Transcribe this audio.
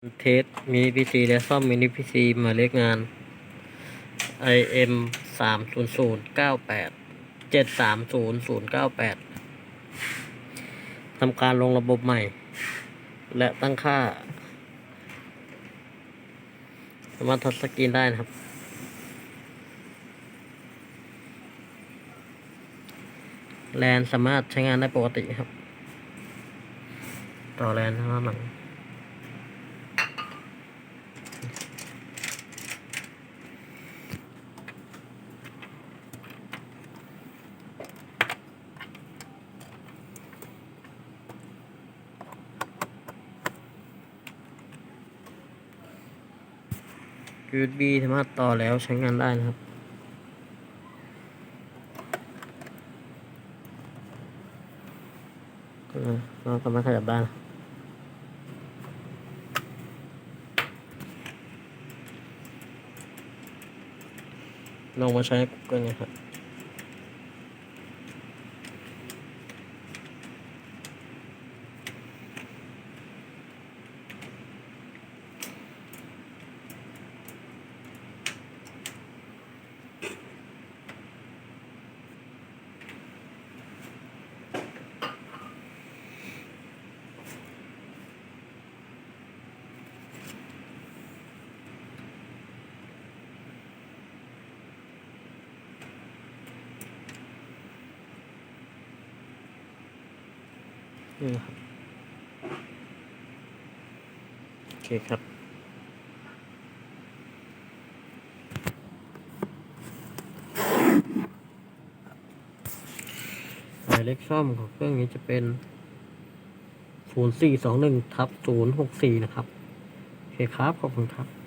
เทสมินิพีซีและซ่อมมินิพีซีหมายเลขงาน IM สามศูนย์ศูนย์เก้าแปดเจ็ดสามศูนย์ศูนย์เก้าแปดทำการลงระบบใหม่ และตั้งค่า สามารถทัชสกรีนได้นะครับ แลนสามารถใช้งานได้ปกติครับ ต่อแลนข้างหลัง USB สามารถต่อแล้วใช้งานได้นะครับ เราสามารถขยับได้นลองมาใช้กันนะครับ นี่นะครับ โอเคครับ หมายเลขซ่อมของเครื่องนี้จะเป็น 0421ทับ064 นะครับ โอเคครับ ขอบคุณครับ